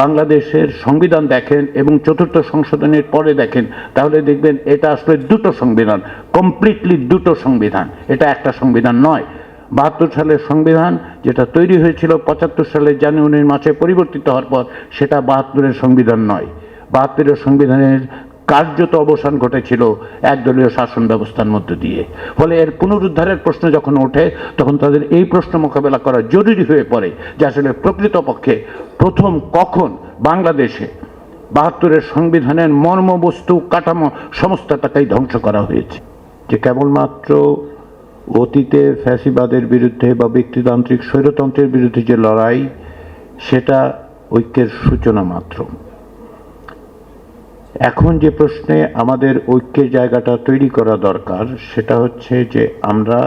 বাংলাদেশের সংবিধান দেখেন এবং চতুর্থ সংশোধনের পরে দেখেন, তাহলে দেখবেন এটা আসলে দুটো সংবিধান কমপ্লিটলি দুটো সংবিধান। এটা একটা সংবিধান নয়। বাহাত্তর সালের সংবিধান যেটা তৈরি হয়েছিল পঁচাত্তর সালের জানুয়ারির মাসে পরিবর্তিত হওয়ার পর, সেটা বাহাত্তরের সংবিধান নয়। বাহাত্তরের সংবিধানের কার্যত অবসান ঘটেছিল একদলীয় শাসন ব্যবস্থার মধ্য দিয়ে। ফলে এর পুনরুদ্ধারের প্রশ্ন যখন ওঠে, তখন তাদের এই প্রশ্ন মোকাবেলা করা জরুরি হয়ে পড়ে যে আসলে প্রকৃতপক্ষে প্রথম কখন বাংলাদেশে বাহাত্তরের সংবিধানের মর্মবস্তু, কাঠামো, সমস্তটাকেই ধ্বংস করা হয়েছে। যে কেবলমাত্র অতীতে ফ্যাসিবাদের বিরুদ্ধে বা ব্যক্তিতান্ত্রিক স্বৈরতন্ত্রের বিরুদ্ধে যে লড়াই, সেটা ঐক্যের সূচনা মাত্র। এখন যে প্রশ্নে আমাদের ঐক্যের জায়গাটা তৈরি করা দরকার, সেটা হচ্ছে যে আমরা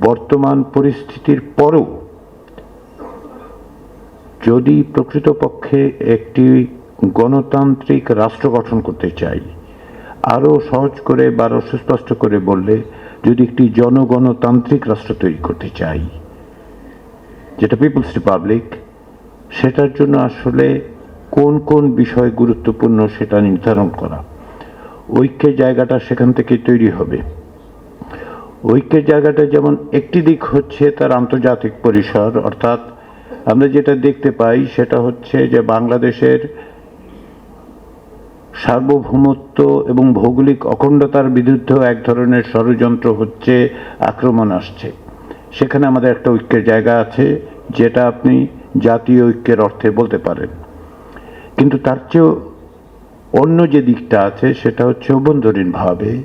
বর্তমান পরিস্থিতির পরও যদি প্রকৃতপক্ষে একটি গণতান্ত্রিক রাষ্ট্র গঠন করতে চাই, আরও সহজ করে বা আরও সুস্পষ্ট করে বললে, যদি একটি জনগণতান্ত্রিক রাষ্ট্র তৈরি করতে চাই, যেটা পিপলস রিপাবলিক সেটার জন্য আসলে কোন কোন বিষয় গুরুত্বপূর্ণ সেটা নির্ধারণ করা। ঐক্যের জায়গাটা সেখান থেকে তৈরি হবে। ঐক্যের জায়গাটা যেমন একটি দিক হচ্ছে তার আন্তর্জাতিক পরিসর, অর্থাৎ আমরা যেটা দেখতে পাই সেটা হচ্ছে যে বাংলাদেশের সার্বভৌমত্ব এবং ভৌগোলিক অখণ্ডতার বিরুদ্ধেও এক ধরনের ষড়যন্ত্র হচ্ছে, আক্রমণ আসছে। সেখানে আমাদের একটা ঐক্যের জায়গা আছে, যেটা আপনি জাতীয় ঐক্যের অর্থে বলতে পারেন। কিন্তু তার চেয়েও অন্য যে দিকটা আছে, সেটা হচ্ছে অভ্যন্তরীণভাবে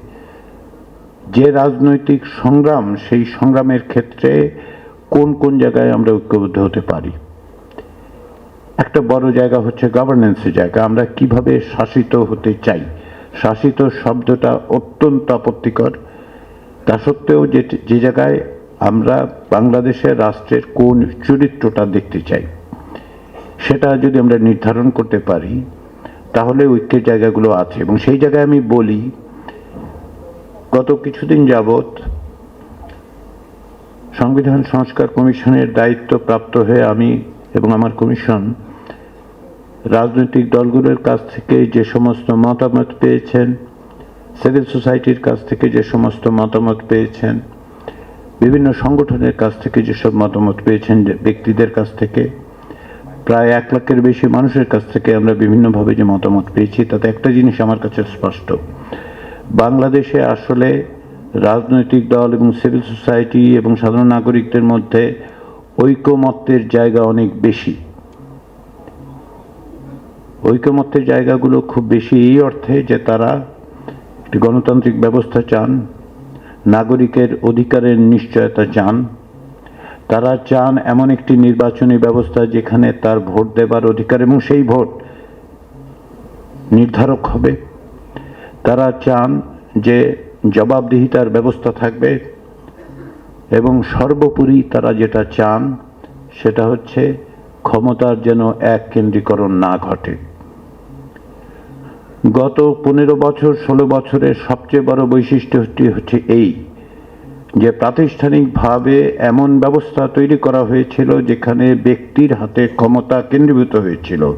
যে রাজনৈতিক সংগ্রাম, সেই সংগ্রামের ক্ষেত্রে কোন কোন জায়গায় আমরা ঐক্যবদ্ধ হতে পারি? একটা বড় জায়গা হচ্ছে গভর্নেন্সের জায়গা। আমরা কীভাবে শাসিত হতে চাই? শাসিত শব্দটা অত্যন্ত আপত্তিকর। তা সত্ত্বেও যে যে জায়গায় আমরা বাংলাদেশের রাষ্ট্রের কোন চরিত্রটা দেখতে চাই? সেটা যদি আমরা নির্ধারণ করতে পারি, তাহলে ঐক্যের জায়গাগুলো আছে। এবং সেই জায়গায় আমি বলি, গত কিছুদিন যাবৎ সংবিধান সংস্কার কমিশনের দায়িত্ব প্রাপ্ত হয়ে আমি এবং আমার কমিশন রাজনৈতিক দলগুলোর কাছ থেকে যে সমস্ত মতামত পেয়েছেন, সিভিল সোসাইটির কাছ থেকে যে সমস্ত মতামত পেয়েছেন, বিভিন্ন সংগঠনের কাছ থেকে যেসব মতামত পেয়েছেন ব্যক্তিদের কাছ থেকে প্রায় এক লাখের বেশি মানুষের কাছ থেকে আমরা বিভিন্নভাবে যে মতামত পেয়েছি, তাতে একটা জিনিস আমার কাছে স্পষ্ট। বাংলাদেশে আসলে রাজনৈতিক দল এবং সিভিল সোসাইটি এবং সাধারণ নাগরিকদের মধ্যে ঐকমত্যের জায়গা অনেক বেশি। ঐকমত্যের জায়গাগুলো খুব বেশি এই অর্থে যে তারা একটি গণতান্ত্রিক ব্যবস্থা চান, নাগরিকের অধিকারের নিশ্চয়তা চান তারা চান এমন একটি নির্বাচনী ব্যবস্থা যেখানে তার ভোট দেবার অধিকার এবং সেই ভোট নির্ধারক হবে। তারা চান যে জবাবদিহিতার ব্যবস্থা থাকবে এবং সর্বোপরি তারা যেটা চান সেটা হচ্ছে ক্ষমতার যেন এক কেন্দ্রীকরণ না ঘটে। গত পনেরো বছর, ষোলো বছরের সবচেয়ে বড় বৈশিষ্ট্যটি হচ্ছে এই যে প্রাতিষ্ঠানিকভাবে এমন ব্যবস্থা তৈরি করা হয়েছিল যেখানে ব্যক্তির হাতে ক্ষমতা কেন্দ্রীভূত হয়েছিল।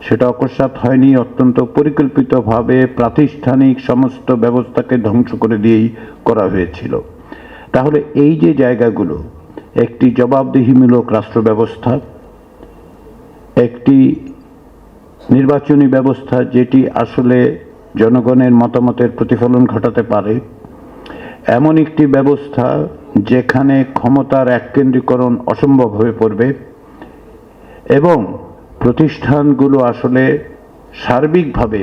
সেটা অকস্মাৎ হয়নি, অত্যন্ত পরিকল্পিতভাবে প্রাতিষ্ঠানিক সমস্ত ব্যবস্থাকে ধ্বংস করে দিয়েই করা হয়েছিল। তাহলে এই যে জায়গাগুলো, একটি জবাবদিহিমূলক রাষ্ট্র ব্যবস্থা, একটি নির্বাচনী ব্যবস্থা যেটি আসলে জনগণের মতামতের প্রতিফলন ঘটাতে পারে এমন একটি ব্যবস্থা যেখানে ক্ষমতার এককেন্দ্রীকরণ অসম্ভব হয়ে পড়বে এবং প্রতিষ্ঠানগুলো আসলে সার্বিকভাবে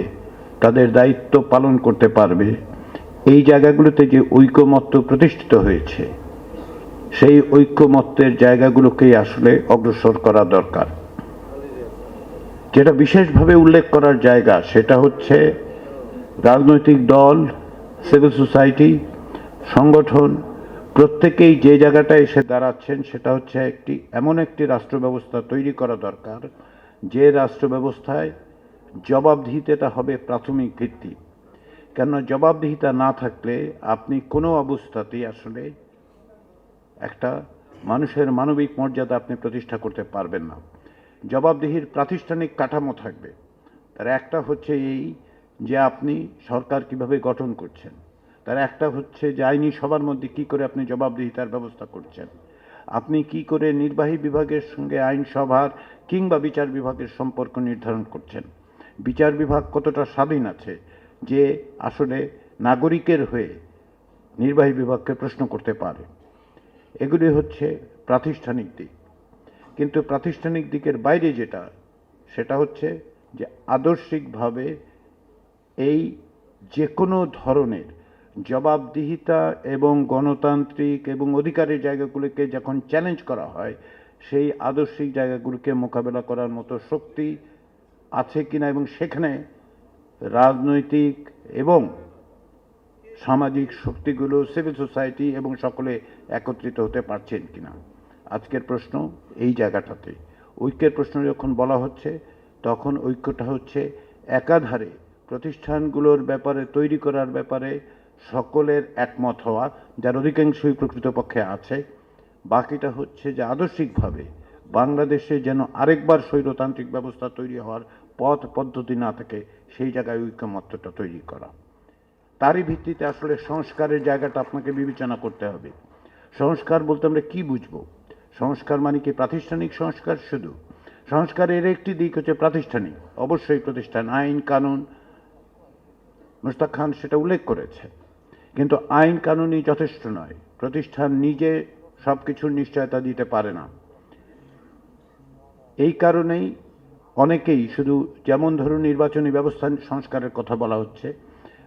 তাদের দায়িত্ব পালন করতে পারবে। এই জায়গাগুলোতে যে ঐকমত্য প্রতিষ্ঠিত হয়েছে, সেই ঐক্যমত্যের জায়গাগুলোকেই আসলে অগ্রসর করা দরকার। যেটা বিশেষভাবে উল্লেখ করার জায়গা সেটা হচ্ছে রাজনৈতিক দল সিভিল সোসাইটি সংগঠন, প্রত্যেকেই যে জায়গাটায় এসে দাঁড়াচ্ছেন সেটা হচ্ছে একটি, এমন একটি রাষ্ট্র ব্যবস্থা তৈরি করা দরকার, যে রাষ্ট্র ব্যবস্থায় জবাবদিহিতাটা হবে প্রাথমিক ভিত্তি। কেননা জবাবদিহিতা না থাকলে আপনি কোনো অবস্থাতেই আসলে একটা মানুষের মানবিক মর্যাদা আপনি প্রতিষ্ঠা করতে পারবেন না। জবাবদিহির প্রাতিষ্ঠানিক কাঠামো থাকবে। তার একটা হচ্ছে এই যে আপনি সরকার কীভাবে গঠন করছেন। তার একটা হচ্ছে যে আইনি সবার মধ্যে কি করে আপনি জবাবদিহিতার ব্যবস্থা করছেন? আপনি কি করে নির্বাহী বিভাগের সঙ্গে আইনসভার কিংবা বিচার বিভাগের সম্পর্ক নির্ধারণ করছেন? বিচার বিভাগ কতটা স্বাধীন আছে যে আসলে নাগরিকের হয়ে নির্বাহী বিভাগকে প্রশ্ন করতে পারে? এগুলি হচ্ছে প্রাতিষ্ঠানিক দিক। কিন্তু প্রাতিষ্ঠানিক দিকের বাইরে যেটা, সেটা হচ্ছে যে আদর্শিকভাবে এই যে কোনো ধরনের জবাবদিহিতা এবং গণতান্ত্রিক এবং অধিকারের জায়গাগুলোকে যখন চ্যালেঞ্জ করা হয়, সেই আদর্শিক জায়গাগুলোকে মোকাবেলা করার মতো শক্তি আছে কিনা এবং সেখানে রাজনৈতিক এবং সামাজিক শক্তিগুলো সিভিল সোসাইটি এবং সকলে একত্রিত হতে পারছেন কিনা? আজকের প্রশ্ন এই জায়গাটাতে। ঐক্যের প্রশ্ন যখন বলা হচ্ছে, তখন ঐক্যটা হচ্ছে একাধারে প্রতিষ্ঠানগুলোর ব্যাপারে, তৈরি করার ব্যাপারে সকলের একমত হওয়া, যার অধিকাংশই প্রকৃতপক্ষে আছে। বাকিটা হচ্ছে যে আদর্শিকভাবে বাংলাদেশে যেন আরেকবার স্বৈরতান্ত্রিক ব্যবস্থা তৈরি হওয়ার পথ, পদ্ধতি না থাকে, সেই জায়গায় ঐক্যমত্যটা তৈরি করা। তারই ভিত্তিতে আসলে সংস্কারের জায়গাটা আপনাকে বিবেচনা করতে হবে। সংস্কার বলতে আমরা কি বুঝব? সংস্কার মানে কি প্রাতিষ্ঠানিক সংস্কার শুধু? সংস্কারের একটি দিক হচ্ছে প্রাতিষ্ঠানিক। অবশ্যই প্রতিষ্ঠান, আইন, কানুন। মুস্তাক খান সেটা উল্লেখ করেছে। কিন্তু আইন কানুনই যথেষ্ট নয়। প্রতিষ্ঠান নিজে সব কিছুর নিশ্চয়তা দিতে পারে না। এই কারণেই অনেকেই শুধু যেমন ধরুন নির্বাচনী ব্যবস্থা সংস্কারের কথা বলা হচ্ছে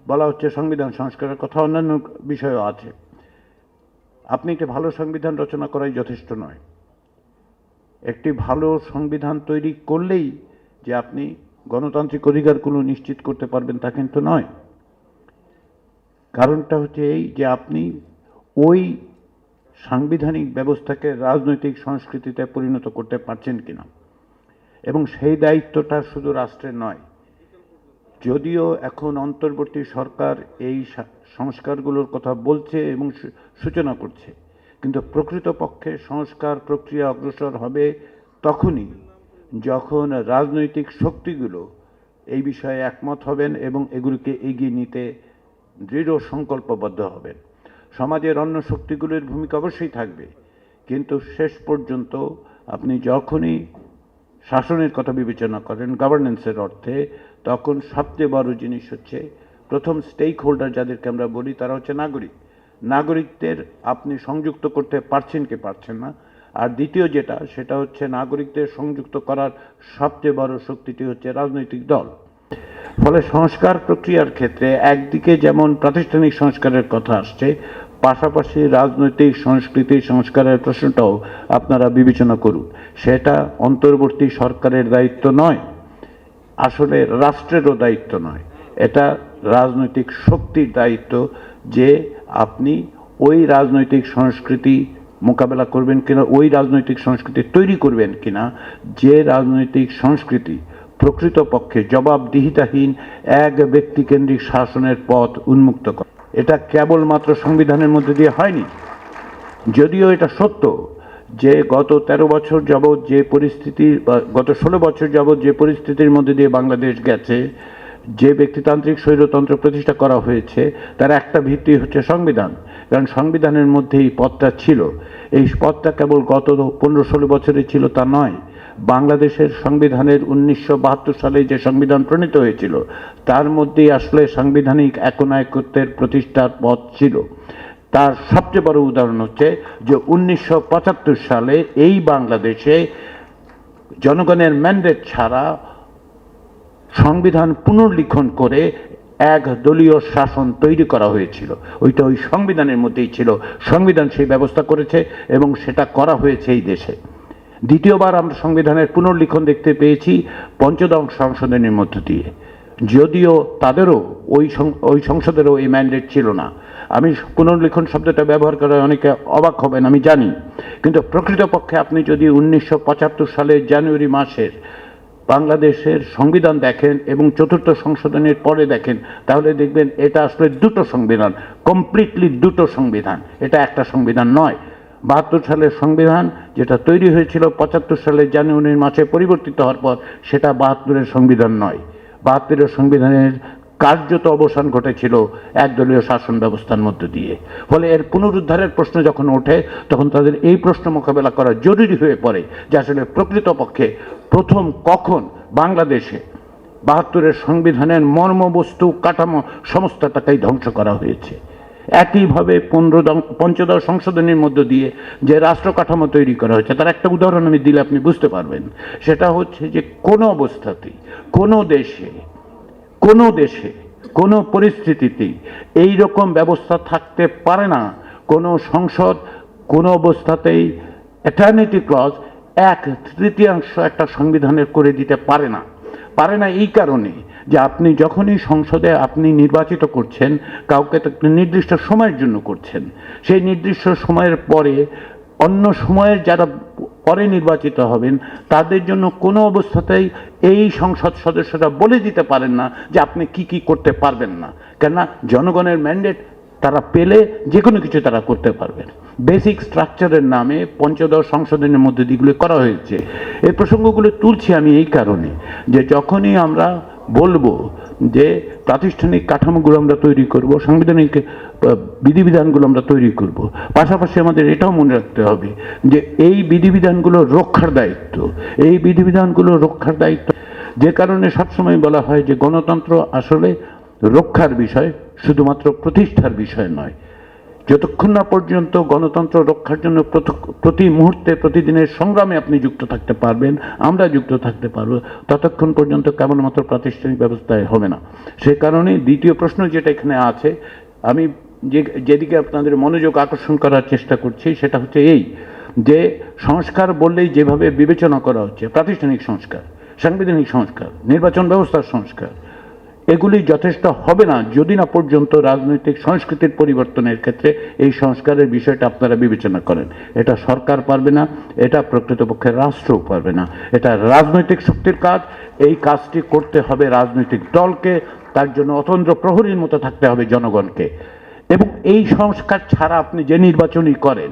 বলা হচ্ছে সংবিধান সংস্কারের কথা, অন্যান্য বিষয়ও আছে। আপনি একটি ভালো সংবিধান রচনা করাই যথেষ্ট নয়। একটি ভালো সংবিধান তৈরি করলেই যে আপনি গণতান্ত্রিক অধিকারগুলো নিশ্চিত করতে পারবেন তা কিন্তু নয়। কারণটা হচ্ছে এই যে আপনি ওই সাংবিধানিক ব্যবস্থাকে রাজনৈতিক সংস্কৃতিতে পরিণত করতে পারছেন কিনা। এবং সেই দায়িত্বটা শুধু রাষ্ট্রের নয়, যদিও এখন অন্তর্বর্তী সরকার এই সংস্কারগুলোর কথা বলছে এবং সূচনা করছে। কিন্তু প্রকৃতপক্ষে সংস্কার প্রক্রিয়া অগ্রসর হবে তখনই যখন রাজনৈতিক শক্তিগুলো এই বিষয়ে একমত হবেন এবং এগুলোকে এগিয়ে নিতে দৃঢ় সংকল্পবদ্ধ হবেন সমাজের অন্য শক্তিগুলির ভূমিকা অবশ্যই থাকবে। কিন্তু শেষ পর্যন্ত আপনি যখনই শাসনের কথা বিবেচনা করেন গভর্নেন্সের অর্থে, তখন সবচেয়ে বড় জিনিস হচ্ছে, প্রথম স্টেক হোল্ডার যাদেরকে আমরা বলি, তারা হচ্ছে নাগরিক। নাগরিকদের আপনি সংযুক্ত করতে পারছেন কি পারছেন না? আর দ্বিতীয় যেটা, সেটা হচ্ছে নাগরিকদের সংযুক্ত করার সবচেয়ে বড় শক্তিটি হচ্ছে রাজনৈতিক দল। ফলে সংস্কার প্রক্রিয়ার ক্ষেত্রে একদিকে যেমন প্রাতিষ্ঠানিক সংস্কারের কথা আসছে, পাশাপাশি রাজনৈতিক সংস্কৃতি সংস্কারের প্রশ্নটাও আপনারা বিবেচনা করুন। সেটা অন্তর্বর্তী সরকারের দায়িত্ব নয়, আসলে রাষ্ট্রেরও দায়িত্ব নয়। এটা রাজনৈতিক শক্তির দায়িত্ব যে আপনি ওই রাজনৈতিক সংস্কৃতি মোকাবেলা করবেন কিনা, ওই রাজনৈতিক সংস্কৃতি তৈরি করবেন কিনা, যে রাজনৈতিক সংস্কৃতি প্রকৃতপক্ষে জবাবদিহিতাহীন এক ব্যক্তিকেন্দ্রিক শাসনের পথ উন্মুক্ত করে। এটা কেবলমাত্র সংবিধানের মধ্যে দিয়ে হয়নি। যদিও এটা সত্য যে গত ১৩ বছর যাবৎ যে পরিস্থিতি, বা গত ষোলো বছর যাবৎ যে পরিস্থিতির মধ্যে দিয়ে বাংলাদেশ গেছে, যে ব্যক্তিতান্ত্রিক স্বৈরতন্ত্র প্রতিষ্ঠা করা হয়েছে, তার একটা ভিত্তি হচ্ছে সংবিধান। কারণ সংবিধানের মধ্যে এই পথটা ছিল। এই পথটা কেবল গত পনেরো ষোলো বছরে ছিল, তা নয়। বাংলাদেশের সংবিধানের উনিশশো বাহাত্তর সালে যে সংবিধান প্রণীত হয়েছিল, তার মধ্যেই আসলে সাংবিধানিক একনায়কত্বের প্রতিষ্ঠার পথ ছিল। তার সবচেয়ে বড় উদাহরণ হচ্ছে যে উনিশশো পঁচাত্তর সালে এই বাংলাদেশে জনগণের ম্যান্ডেট ছাড়া সংবিধান পুনর্লিখন করে এক দলীয় শাসন তৈরি করা হয়েছিল। ওইটা ওই সংবিধানের মধ্যেই ছিল। সংবিধান সেই ব্যবস্থা করেছে এবং সেটা করা হয়েছে এই দেশে। দ্বিতীয়বার আমরা সংবিধানের পুনর্লিখন দেখতে পেয়েছি, পঞ্চদশ সংশোধনের মধ্য দিয়ে। যদিও তাদেরও, ওই ওই সংসদেরও এই ম্যান্ডেট ছিল না। আমি পুনর্লিখন শব্দটা ব্যবহার করে অনেকে অবাক হবেন, আমি জানি। কিন্তু প্রকৃতপক্ষে আপনি যদি উনিশশো পঁচাত্তর সালের জানুয়ারি মাসের বাংলাদেশের সংবিধান দেখেন এবং চতুর্থ সংশোধনের পরে দেখেন, তাহলে দেখবেন এটা আসলে দুটো সংবিধান, কমপ্লিটলি দুটো সংবিধান। এটা একটা সংবিধান নয় বাহাত্তর সালের সংবিধান যেটা তৈরি হয়েছিল পঁচাত্তর সালের জানুয়ারির মাসে পরিবর্তিত হওয়ার পর, সেটা বাহাত্তরের সংবিধান নয়। বাহাত্তরের সংবিধানের কার্যত অবসান ঘটেছিল একদলীয় শাসন ব্যবস্থার মধ্য দিয়ে। ফলে এর পুনরুদ্ধারের প্রশ্ন যখন ওঠে, তখন তাদের এই প্রশ্ন মোকাবেলা করা জরুরি হয়ে পড়ে যে আসলে প্রকৃতপক্ষে প্রথম কখন বাংলাদেশে বাহাত্তরের সংবিধানের মর্মবস্তু কাঠামো সমস্তটাকেই ধ্বংস করা হয়েছে। একইভাবে পনেরো পঞ্চদশ সংশোধনীর মধ্য দিয়ে যে রাষ্ট্র কাঠামো তৈরি করা হয়েছে, তার একটা উদাহরণ আমি দিলে আপনি বুঝতে পারবেন। সেটা হচ্ছে যে কোনো অবস্থাতেই, কোনো দেশে কোনো দেশে, কোনো পরিস্থিতিতেই এই রকম ব্যবস্থা থাকতে পারে না। কোনো সংসদ, কোনো অবস্থাতেই অ্যাটার্নিটি ক্লজ এক তৃতীয়াংশ একটা সংবিধানের করে দিতে পারে না। পারে না এই কারণে যে আপনি যখনই সংসদে আপনি নির্বাচিত করছেন, কাউকে তো নির্দিষ্ট সময়ের জন্য করছেন। সেই নির্দিষ্ট সময়ের পরে অন্য সময়ের যারা পরে নির্বাচিত হবেন, তাদের জন্য কোনো অবস্থাতেই এই সংসদ সদস্যরা বলে দিতে পারেন না যে আপনি কি কি করতে পারবেন না। কেননা জনগণের ম্যান্ডেট তারা পেলে যে কোনো কিছু তারা করতে পারবেন। বেসিক স্ট্রাকচারের নামে পঞ্চদশ সংশোধনের মধ্যে দিকগুলো করা হয়েছে, এই প্রসঙ্গগুলো তুলছি আমি এই কারণে যে যখনই আমরা বলব যে প্রাতিষ্ঠানিক কাঠামোগুলো আমরা তৈরি করব, সাংবিধানিক বিধিবিধানগুলো আমরা তৈরি করব, পাশাপাশি আমাদের এটাও মনে রাখতে হবে যে এই বিধিবিধানগুলো রক্ষার দায়িত্ব, এই বিধিবিধানগুলো রক্ষার দায়িত্ব, যে কারণে সবসময় বলা হয় যে গণতন্ত্র আসলে রক্ষার বিষয়, শুধুমাত্র প্রতিষ্ঠার বিষয় নয়। যতক্ষণ না পর্যন্ত গণতন্ত্র রক্ষার জন্য প্রতি মুহূর্তে, প্রতিদিনের সংগ্রামে আপনি যুক্ত থাকতে পারবেন, আমরা যুক্ত থাকতে পারব, ততক্ষণ পর্যন্ত কেবলমাত্র প্রাতিষ্ঠানিক ব্যবস্থায় হবে না। সে কারণে দ্বিতীয় প্রশ্ন যেটা এখানে আছে, আমি যে, যেদিকে আপনাদের মনোযোগ আকর্ষণ করার চেষ্টা করছি, সেটা হচ্ছে এই, যে সংস্কার বললেই যেভাবে বিবেচনা করা হচ্ছে, প্রাতিষ্ঠানিক সংস্কার, সাংবিধানিক সংস্কার, নির্বাচন ব্যবস্থার সংস্কার এগুলি যথেষ্ট হবে না যদি না পর্যন্ত রাজনৈতিক সংস্কৃতির পরিবর্তনের ক্ষেত্রে এই সংস্কারের বিষয়টা আপনারা বিবেচনা করেন। এটা সরকার পারবে না, এটা প্রকৃতপক্ষে রাষ্ট্রও পারবে না। এটা রাজনৈতিক শক্তির কাজ, এই কাজটি করতে হবে রাজনৈতিক দলকে, তার জন্য অতন্ত্র প্রহরীর মতো থাকতে হবে জনগণকে। এবং এই সংস্কার ছাড়া আপনি যে নির্বাচনই করেন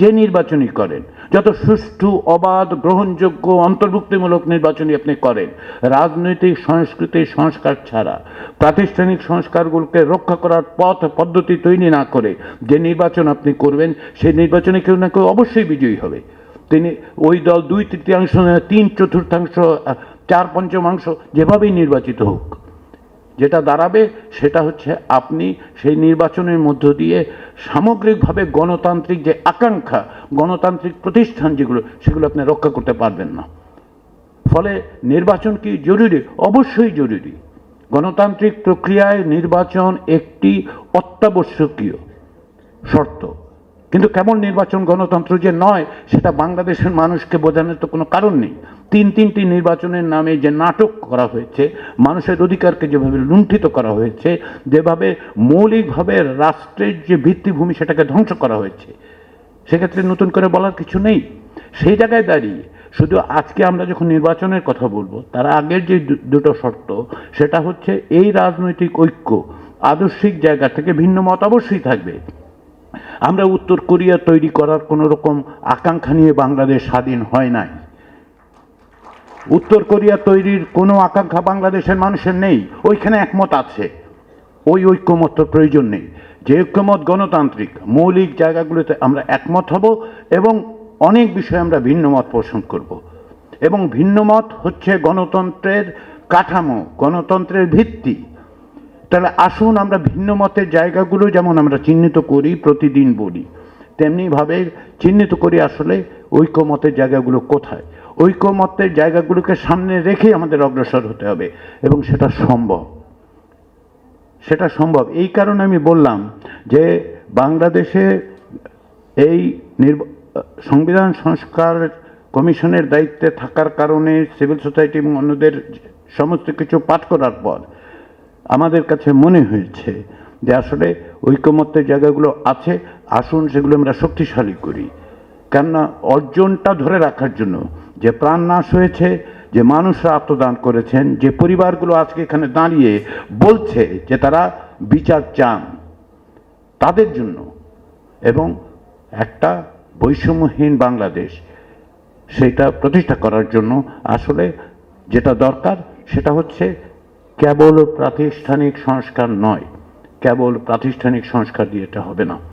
যে নির্বাচনই করেন, যত সুষ্ঠু, অবাধ, গ্রহণযোগ্য, অন্তর্ভুক্তিমূলক নির্বাচনই আপনি করেন, রাজনৈতিক সংস্কৃতির সংস্কার ছাড়া, প্রাতিষ্ঠানিক সংস্কারগুলোকে রক্ষা করার পথ, পদ্ধতি তৈরি না করে যে নির্বাচন আপনি করবেন, সেই নির্বাচনে কেউ না কেউ অবশ্যই বিজয়ী হবে। তিনি ওই দল দুই তৃতীয়াংশ তিন চতুর্থাংশ চার পঞ্চমাংশ যেভাবেই নির্বাচিত হোক। যেটা দাঁড়াবে সেটা হচ্ছে আপনি সেই নির্বাচনের মধ্য দিয়ে সামগ্রিকভাবে গণতান্ত্রিক যে আকাঙ্ক্ষা, গণতান্ত্রিক প্রতিষ্ঠান যেগুলো, সেগুলো আপনি রক্ষা করতে পারবেন না। ফলে নির্বাচন কি জরুরি? অবশ্যই জরুরি। গণতান্ত্রিক প্রক্রিয়ায় নির্বাচন একটি অত্যাবশ্যকীয় শর্ত। কিন্তু কেমন নির্বাচন গণতন্ত্র যে নয়, সেটা বাংলাদেশের মানুষকে বোঝানোর তো কোনো কারণ নেই। তিন তিনটি নির্বাচনের নামে যে নাটক করা হয়েছে, মানুষের অধিকারকে যেভাবে লুণ্ঠিত করা হয়েছে, যেভাবে মৌলিকভাবে রাষ্ট্রের যে ভিত্তিভূমি সেটাকে ধ্বংস করা হয়েছে, সেক্ষেত্রে নতুন করে বলার কিছু নেই। সেই জায়গায় দাঁড়িয়ে শুধু আজকে আমরা যখন নির্বাচনের কথা বলব, তার আগের যে দুটো শর্ত, সেটা হচ্ছে এই রাজনৈতিক ঐক্য আদর্শিক জায়গা থেকে ভিন্ন মত অবশ্যই থাকবে। আমরা উত্তর কোরিয়া তৈরি করার কোনো রকম আকাঙ্ক্ষা নিয়ে বাংলাদেশ স্বাধীন হয় নাই। উত্তর কোরিয়া তৈরির কোনো আকাঙ্ক্ষা বাংলাদেশের মানুষের নেই, ওইখানে একমত আছে। ওই ঐক্যমতর প্রয়োজন নেই। যে ঐক্যমত গণতান্ত্রিক, মৌলিক জায়গাগুলোতে আমরা একমত হব এবং অনেক বিষয়ে আমরা ভিন্ন মত পোষণ করব। এবং ভিন্ন মত হচ্ছে গণতন্ত্রের কাঠামো, গণতন্ত্রের ভিত্তি। তাহলে আসুন আমরা ভিন্ন মতের জায়গাগুলো যেমন আমরা চিহ্নিত করি, প্রতিদিন বলি। তেমনিভাবে চিহ্নিত করি আসলে ঐক্যমতের জায়গাগুলো কোথায়। ঐক্যমতের জায়গাগুলোকে সামনে রেখে আমাদের অগ্রসর হতে হবে এবং সেটা সম্ভব। সেটা সম্ভব। এই কারণে আমি বললাম যে বাংলাদেশে এই সংবিধান সংস্কার কমিশনের দায়িত্বে থাকার কারণে সিভিল সোসাইটি এবং অন্যদের সমস্ত কিছু পাঠ করার পর আমাদের কাছে মনে হয়েছে যে আসলে ঐকমত্যের জায়গাগুলো আছে, আসুন সেগুলো আমরা শক্তিশালী করি। কেননা অর্জনটা ধরে রাখার জন্য যে প্রাণ নাশ হয়েছে, যে মানুষরা আত্মদান করেছেন, যে পরিবারগুলো আজকে এখানে দাঁড়িয়ে বলছে যে তারা বিচার চান তাদের জন্য। এবং একটা বৈষম্যহীন বাংলাদেশ সেটা প্রতিষ্ঠা করার জন্য আসলে যেটা দরকার সেটা হচ্ছে কেবল প্রাতিষ্ঠানিক সংস্কার নয় কেবল প্রাতিষ্ঠানিক সংস্কার দিয়ে এটা হবে না।